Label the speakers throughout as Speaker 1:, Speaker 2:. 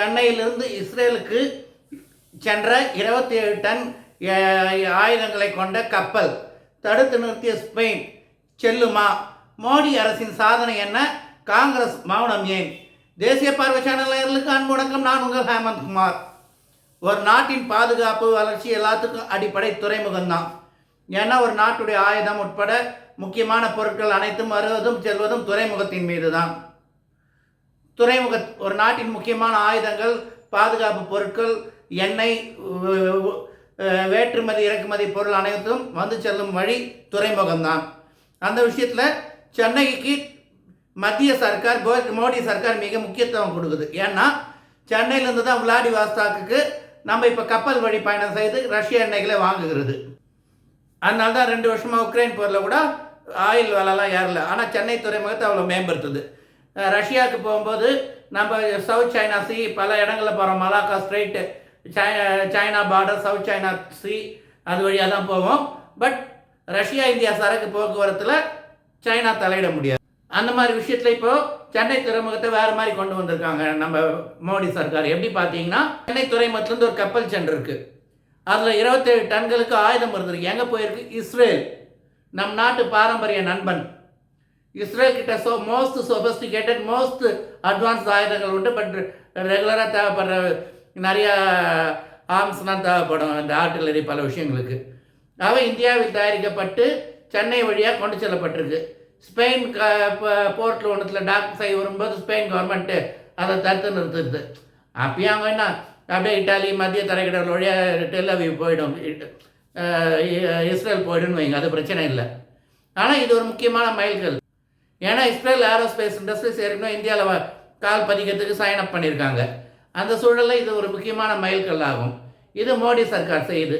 Speaker 1: சென்னையிலிருந்து இஸ்ரேலுக்கு சென்ற இருபத்தி ஏழு டன் ஆயுதங்களை கொண்ட கப்பல் தடுத்து நிறுத்திய ஸ்பெயின் செல்லுமா? மோடி அரசின் சாதனை என்ன? காங்கிரஸ் மௌனம் ஏன்? தேசிய பார்வை சேனலர்களுக்கு அன்பு வணக்கம். நான் உங்கள் ஹேமந்த் குமார். ஒரு நாட்டின் பாதுகாப்பு வளர்ச்சி எல்லாத்துக்கும் அடிப்படை துறைமுகம் தான் ஏன்னா ஒரு நாட்டுடைய ஆயுதம் உட்பட முக்கியமான பொருட்கள் அனைத்தும் வருவதும் செல்வதும் துறைமுகத்தின் மீது தான் துறைமுக ஒரு நாட்டின் முக்கியமான ஆயுதங்கள் பாதுகாப்பு பொருட்கள் எண்ணெய் வேற்றுமதி இறக்குமதி பொருள் அனைத்தும் வந்து செல்லும் வழி துறைமுகம்தான். அந்த விஷயத்தில் சென்னைக்கு மத்திய சர்க்கார் மோடி சர்க்கார் மிக முக்கியத்துவம் கொடுக்குது. ஏன்னா சென்னையிலேருந்து தான் விளாடிவாஸ்தாக்கு நம்ம இப்போ கப்பல் வழி பயணம் செய்து ரஷ்ய எண்ணெய்களை வாங்குகிறது. அதனால தான் ரெண்டு வருஷமாக உக்ரைன் போரில் கூட ஆயில் விலைலாம் ஏறல. ஆனால் சென்னை துறைமுகத்தை அவ்வளோ மேம்படுத்துது. ரஷ்யாவுக்கு போகும்போது நம்ம சவுத் சைனா சி பல இடங்களில் போகிறோம் Malacca strait China border south China sea அது வழியாக தான் போவோம். பட் ரஷ்யா இந்தியா சரக்கு போக்குவரத்தில் சைனா தலையிட முடியாது. அந்த மாதிரி விஷயத்தில் இப்போ சென்னை துறைமுகத்தை வேறு மாதிரி கொண்டு வந்திருக்காங்க நம்ம மோடி சர்க்கார். எப்படி பார்த்தீங்கன்னா சென்னை துறைமுகத்துலேருந்து ஒரு கப்பல் சென்றிருக்கு அதில் இருபத்தேழு டன்களுக்கு ஆயுதம் இருந்திருக்கு. எங்கே போயிருக்கு? இஸ்ரேல். நம் நாட்டு பாரம்பரிய நண்பன். இஸ்ரேல் கிட்ட so most sophisticated most advance ஆயுதங்கள் உண்டு பட் ரெகுலராக தேவைப்படுற நிறைய ஆர்ம்ஸ்லாம் தேவைப்படும் இந்த ஆர்டிலரி பல விஷயங்களுக்கு. அவை இந்தியாவில் தயாரிக்கப்பட்டு சென்னை வழியாக கொண்டு செல்லப்பட்டிருக்கு. ஸ்பெயின் க போர்ட்டில் ஒன்றுத்தில் டாக்டர் சை வரும்போது ஸ்பெயின் கவர்மெண்ட்டு அதை தடுத்து நிறுத்துது. அப்பயும் அவங்க என்ன அப்படியே இட்டாலி மத்திய தரைக்கடல் வழியாக டெல்லவி போயிடும். இஸ்ரேல் போயிடும்னு வைங்க அது பிரச்சனை இல்லை. ஆனால் இது ஒரு முக்கியமான மைல்கல். ஏன்னா இஸ்ரேல் ஏரோஸ்பேஸ் இண்டஸ்ட்ரீஸ் ஏற்கனவே இந்தியாவில் கால் பதிக்கிறதுக்கு சைன் அப் பண்ணியிருக்காங்க. அந்த சூழலில் இது ஒரு முக்கியமான மைல்கல் ஆகும் இது மோடி சர்க்கார் செய்யுது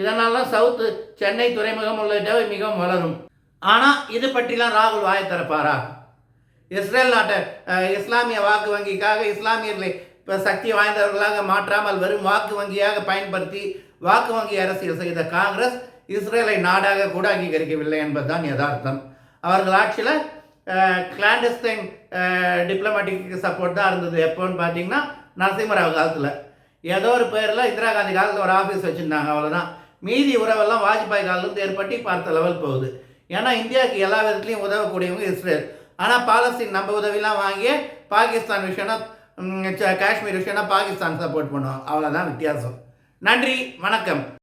Speaker 1: இதனால சவுத்து சென்னை துறைமுகம் உள்ளிட்டவை மிகவும் வளரும். ஆனால் இது பற்றிலாம் ராகுல் வாயை திறப்பாரா? இஸ்ரேல் நாட்டை இஸ்லாமிய வாக்கு வங்கிக்காக இஸ்லாமியர்களை இப்போ சக்தி வாய்ந்தவர்களாக மாற்றாமல் வெறும் வாக்கு வங்கியாக பயன்படுத்தி வாக்கு வங்கி அரசியல் செய்த காங்கிரஸ் இஸ்ரேலை நாடாக கூட அங்கீகரிக்கவில்லை என்பதுதான் யதார்த்தம். அவர்கள் ஆட்சியில் கிளாண்டஸ்டைன் டிப்ளமேட்டிக் சப்போர்ட் தான் இருந்தது. எப்போன்னு பார்த்தீங்கன்னா நரசிம்மராவ் காலத்தில். ஏதோ ஒரு பேரில் இந்திரா காந்தி காலத்தில் ஒரு ஆஃபீஸ் வச்சுருந்தாங்க அவ்வளோதான் மீதி உறவெல்லாம் வாஜ்பாய் காலத்துலேருந்து ஏற்பட்டு பார்த்த லெவல் போகுது. ஏன்னா இந்தியாவுக்கு எல்லா விதத்துலையும் உதவக்கூடியவங்க இஸ்ரேல். ஆனால் பாலஸ்தீன் நம்ம உதவிலாம் வாங்கி பாகிஸ்தான் விஷயம்னா காஷ்மீர் விஷயம்னா பாகிஸ்தான் சப்போர்ட் பண்ணுவோம் அவ்வளோதான் வித்தியாசம். நன்றி வணக்கம்.